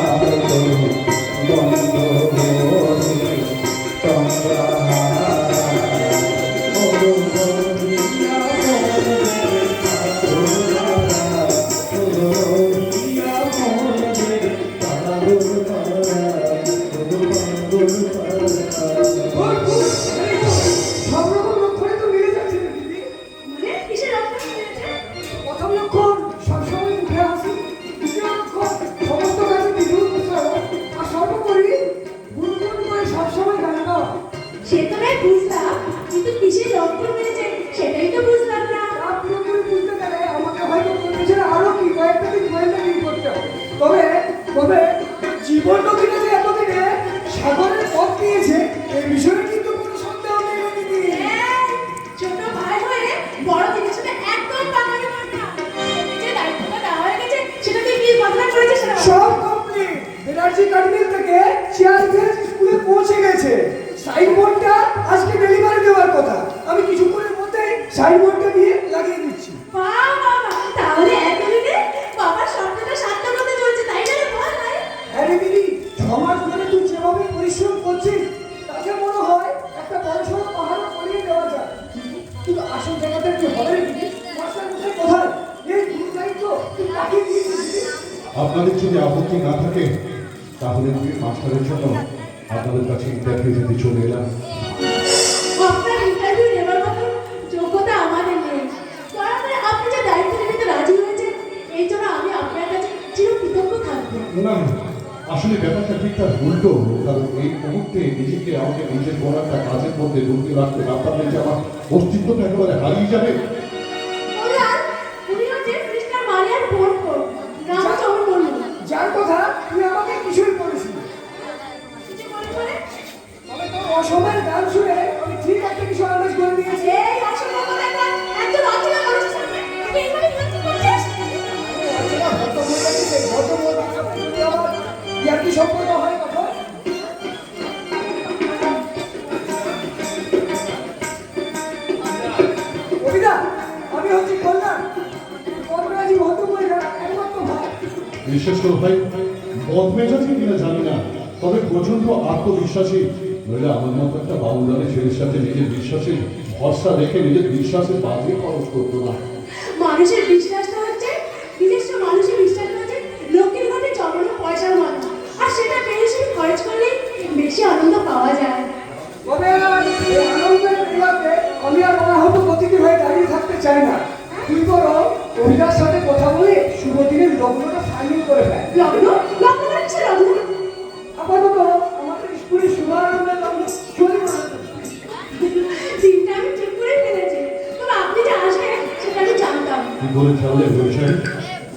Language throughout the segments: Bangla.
সব জীবন নদীটা যে এতদিনে সাগরের পথ দিয়েছে এই বিষয়ে কিন্তু কোনো সন্দেহ নেই গো দিদি ছোট ভাই হয়ে বড় দিদির সাথে একদম পাকামি কর না যে দায়িত্বটা দেওয়া হয়ে গেছে সেটা তুই কি বদলা করেছিস সব কমপ্লিট এনার্জি কার্মিল থেকে চেয়ার স্কুলে পৌঁছে গেছে। সাইনবোর্ডটা আপনাদের যদি আপত্তি না থাকে তাহলে আমি মাস্টারের জন্য আপনাদের কাছে ইন্টারভিউ দিতে চলে এলাম। না আসলে ব্যাপারটা ঠিক তার উল্টো। কারণ এই মুহূর্তে নিজেকে আমাকে নিজের একটা কাজের মধ্যে ঢুকিয়ে রাখতে না পারলে যে আমার অস্তিত্বটা একেবারে হারিয়ে যাবে গান শুনে আমি ঠিক একটা কিছু আন্দাজ করে নিয়েছি। যদি আমার ইয়ার্কি সম্পর্ক হয় তখন? কবিতা আমি হচ্ছি কল্যাণ কর্মরাজি ভদ্রমহিলা একমাত্র ভাই। বিশেষ করে ভাই বদমেজাজি কিনা জানি না তবে প্রচণ্ড আত্মবিশ্বাসী। নইলে আমার মতো একটা বাবুদানের ছেলের সাথে নিজের বিশ্বাসে ভরসা রেখে নিজের বিশ্বাসের বাজি খরচ করতো না। মানুষের বিশ্বাসটা হচ্ছে নিজস্ব মানুষের বিশ্বাসটা হচ্ছে লোকের জমানো পয়সার মতো। আর সেটা পেয়ে শুধু খরচ করলেই বেশি আনন্দ পাওয়া যায়। তবে আনন্দের আমি আর অনাহত গতিকে হয়ে দাঁড়িয়ে থাকতে চাই না। তুই বরং সাথে কথা বলে শুভ দিনের লগ্নটা ফাইনাল করে ফেল। লগ্ন?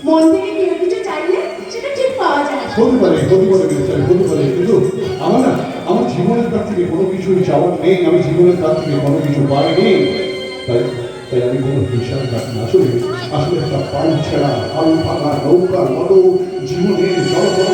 মন থেকে কেউ কিছু চাইলে সেটা ঠিক পাওয়া যায়। হতে পারে হতে পারে ব্যবসায়ী হতে পারে। কিন্তু আমার না আমার জীবনের কাছ থেকে কোনো কিছুই চাওয়ার নেই আমি জীবনের কাছ থেকে কোনো কিছু পাইনি তাই তাই আমি কোনো হিসাব রাখি আসলে আসলে একটা পাল ছাড়া আলু ফাঁকা নৌকার মতো জীবনের জল